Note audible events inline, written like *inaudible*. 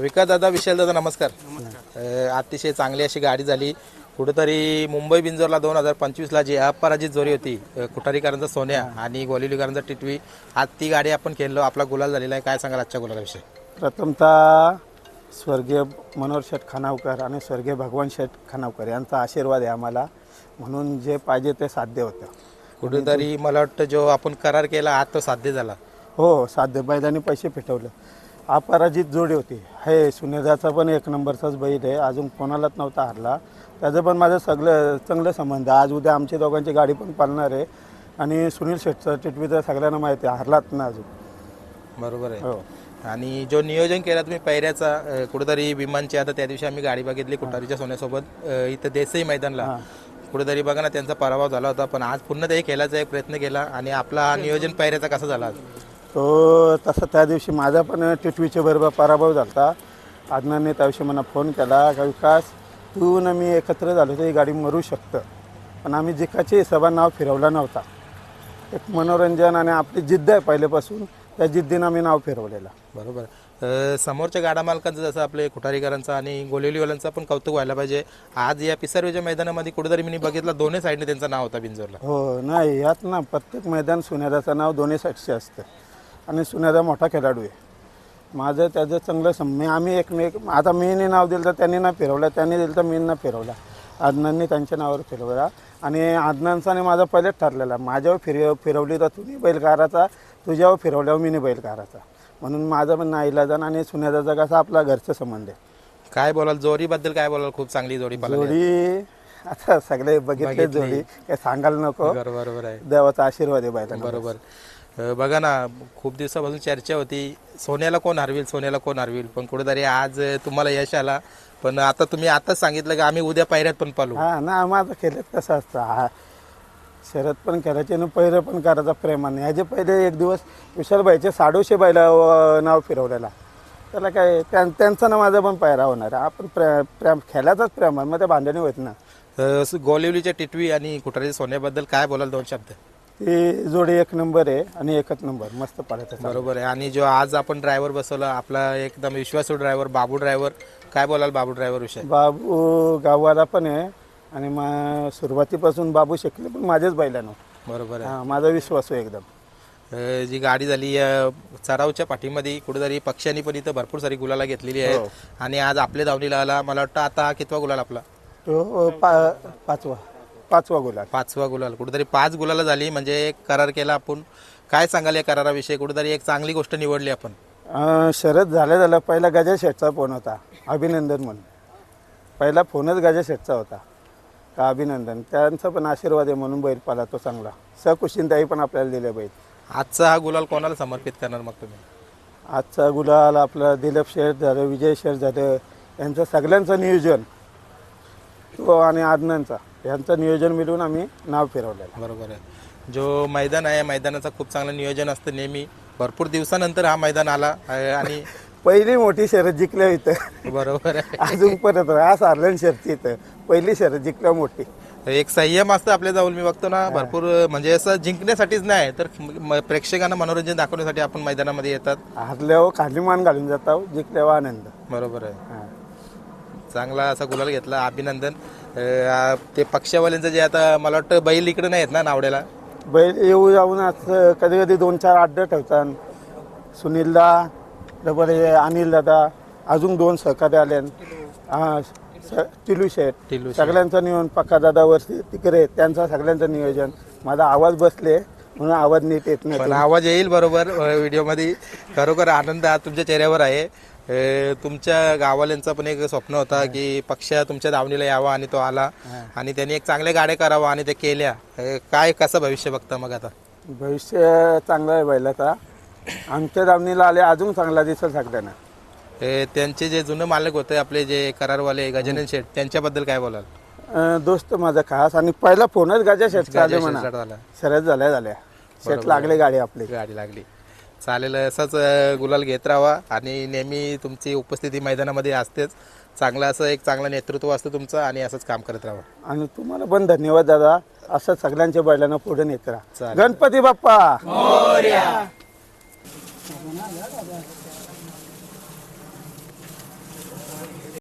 विकास दादा विशाल दादा नमस्कार. अ, अतिशय चांगली अशी गाडी झाली. कुठेतरी मुंबई बिंजोरला दोन हजार पंचवीसला जी अपराजित जोरी होती अ, कुठारीकरांचा सोन्या आणि गोलिवलीकरांचा टिटवी आज ती गाडी आपण खेळलो. आपला गुलाल झालेला आहे. काय सांगाल आजच्या गुलालाविषयी? प्रथमतः स्वर्गीय मनोहर शेठ खानावकर आणि स्वर्गीय भगवान शेठ खानावकर यांचा आशीर्वाद आहे आम्हाला. म्हणून जे पाहिजे ते साध्य होतं. कुठेतरी मला वाटतं जो आपण करार केला आज तो साध्य झाला. हो साध्य. बैलांनी पैसे फिटवले अपराजित जोडी होती. हे सुनेदाचा पण एक नंबरचाच बैल आहे. अजून कोणालाच नव्हता हरला. त्याचं पण माझं सगळं चांगलं संबंध आहे. आज उद्या आमची दोघांची गाडी पण पालणार आहे. आणि सुनील शेठचं टिटवीचं सगळ्यांना माहिती आहे. हरलात ना अजून. बरोबर आहे. हो. आणि जो नियोजन केला तुम्ही पैऱ्याचा अ, कुठेतरी विमानची आता त्या दिवशी आम्ही गाडी बघितली कुठारीच्या सोन्यासोबत. अ, इथं देसाई मैदानला. कुठेतरी बघा ना त्यांचा पराभव झाला होता. पण आज पुन्हा ते खेळायचा एक प्रयत्न केला. आणि आपला हा नियोजन पैऱ्याचा कसा झाला आज? तो तसा त्या दिवशी माझा पण टिटवीच्या बरोबर पराभव झाला होता आदनाने त्या दिवशी मला फोन केला का विकास तू न मी एकत्र झालो तर ही गाडी मरू शकतं. पण आम्ही जिकाची हिशोबा नाव फिरवला नव्हता. एक मनोरंजन आणि आपली जिद्द आहे पहिल्यापासून त्या जिद्दीनं आम्ही नाव फिरवलेलं. बरोबर. अ, समोरच्या गाडा मालकांचं जसं आपले कुठारीकरांचं आणि गोलिवलीवाल्यांचं पण कौतुक व्हायला पाहिजे. आज या पिसारवीच्या मैदानामध्ये कुठेतरी मी बघितलं दोन्ही साईडने त्यांचं नाव होता बिंजोरला हो नाही यात ना प्रत्येक मैदान सुनेदाचं नाव दोन्ही साईडचे असतं. आणि सुनेदा मोठा खेळाडू आहे. माझं त्याचं चांगलं सम मी आम्ही एकमेक आता मीने नाव दिलं तर त्यांनी ना फिरवलं त्यांनी दिलं तर मी ना फिरवला. आदनांनी त्यांच्या नावावर फिरवला. आणि आदनांचा आणि माझा पहिलेच ठरलेला. माझ्यावर फिरव फिरवली तर तुम्ही बैलकाराचा तुझ्यावर फिरवल्यावर मी बैलकाराचा म्हणून माझं पण नाईलाजन आणि सुनेदाचा कसा आपला घरचा संबंध आहे. काय बोलाल? जोरीबद्दल काय बोलाल? खूप चांगली जोडी पाहिली. जोडी आता सगळे बघितले जोडी. काय सांगायला नको. बरोबर आहे. देवाचा आशीर्वाद आहे बैलांना बरोबर. बघा ना खूप दिवसापासून चर्चा होती. सोन्याला कोण हरविल सोन्याला कोण हरविल? पण कुठेतरी आज तुम्हाला यश आला. पण आता तुम्ही आताच सांगितलं की आम्ही उद्या पायऱ्यात पण पालू. हा ना माझं केलं तसं असतं. हा शरद पण करायचे आणि पहिलं पण करायचा प्रेमाने. ह्याचे पहिले एक दिवस विशालबाईचे साडूशे अं, नाव फिरवलेला. त्याला काय त्यां- त्यांचा ना माझा पण पायरा होणार. आपण प्रे प्रेम खेळाचाच प्रेम मग ते भांडणी होत ना. गोलिवलीच्या टिटवी आणि कुठारीच्या सोन्याबद्दल काय बोलाल दोन शब्द? ती जोडी एक नंबर आहे आणि एकच नंबर मस्त पडायचं बरोबर आहे. आणि जो आज आपण ड्रायव्हर बसवला आपला एकदम विश्वासू ड्रायव्हर बाबू ड्रायव्हर काय बोलाल बाबू ड्रायव्हर विषय? बाबू गावाला पण आहे आणि मग सुरुवातीपासून बाबू शिकले पण माझेच बैलानं. बरोबर आहे. हा माझा विश्वास आहे एकदम. अ, जी गाडी झाली अ, चरावच्या पाठीमध्ये कुठेतरी पक्ष्यांनी पण इथं भरपूर सारी गुलाला घेतलेली हो. आहेत आणि आज आपल्या धावणीला आला. मला वाटतं आता हा कितवा गुलाल आपला? तो पा पाचवा. पाचवा गुलाल. पाचवा गुलाल. कुठेतरी पाच गुलाला झाली म्हणजे एक करार केला आपण. काय सांगाल या कराराविषयी? कुठेतरी एक चांगली गोष्ट निवडली आपण. अं, शरद झाल्या झाल्या पहिला गजा शेठचा फोन होता अभिनंदन म्हणून. पहिला फोनच गजा शेठचा होता का अभिनंदन? त्यांचा पण आशीर्वाद आहे म्हणून बैल पाला तो चांगला. सकुशीनताई पण आपल्याला दिले बैल आजचा हा गुलाल कोणाला समर्पित करणार मग तुम्ही? आजचा गुलाल आपला दिलीप शेठ झालं विजय शेठ झालं यांचं सगळ्यांचं नियोजन. तो आणि आदनांचा यांचं नियोजन मिळून आम्ही नाव फिरवलेलं बरोबर आहे. जो मैदान आहे मैदानाचं खूप चांगलं नियोजन असतं नेहमी. भरपूर दिवसानंतर हा मैदान आला आहे आणि *laughs* पहिली मोठी शरद जिंकल्या इथं. बरोबर आहे. *laughs* अजून परत हा सारलन शर्ती इथं. पहिली शरद जिंकल्या मोठी. एक संयम असतं आपल्या जवळ मी बघतो ना. भरपूर म्हणजे असं जिंकण्यासाठीच नाही तर म- प्रेक्षकांना मनोरंजन दाखवण्यासाठी आपण मैदानामध्ये येतात. हारल्यावर खाली मान घालून जाता जिंकल्यावर आनंद. बरोबर आहे. हा. चांगला असा गुलाल घेतला अभिनंदन. अं, ते पक्षावाल्यांचं जे आता मला वाटतं बैल इकडे नाही आहेत ना नावड्याला? बैल येऊ जाऊन असं कधी कधी दोन चार अड्डे ठेवतात. सुनीलदा डबल हे अनिल दादा अजून दोन सहकारी आले. हा स- टिलू शेठ. टिलू शेठ. सगळ्यांचं नियोजन पक्का दादावरती तिकडे त्यांचा सगळ्यांचं नियोजन. माझा आवाज बसले म्हणून आवाज नीट येत नाही. पण आवाज येईल बरोबर व्हिडिओमध्ये खरोखर आनंद आज तुमच्या चेहऱ्यावर आहे. तुमच्या गावाल्यांचं पण एक स्वप्न होता की पक्ष तुमच्या दावणीला यावा आणि तो आला. आणि त्यांनी एक चांगल्या गाड्या करावा आणि ते केल्या. काय कसं भविष्य बघता मग आता? भविष्य चांगलं आहे बैलाचा आमच्या दावणीला आले अजून चांगला दिसेल सगळ्यांना. त्यांचे जे जुने मालक होते आपले जे करारवाले गजानन शेठ त्यांच्याबद्दल काय बोलाल? अं, दोस्त माझा खास आणि पहिला फोनच गाजा शेटचा आले म्हणा. शेठ झाला. शरद झाल्या झाल्या. शेट लागले गाडी आपली. गाडी लागली. चालेल. असंच गुलाल घेत राहा आणि नेहमी तुमची उपस्थिती मैदानामध्ये असतेच. चांगलं असं एक चांगलं नेतृत्व असतं तुमचं आणि असंच काम करत राहा आणि तुम्हाला पण धन्यवाद दादा. असं सगळ्यांच्या बैलांना पुढे नेत राहा. गणपती बाप्पा!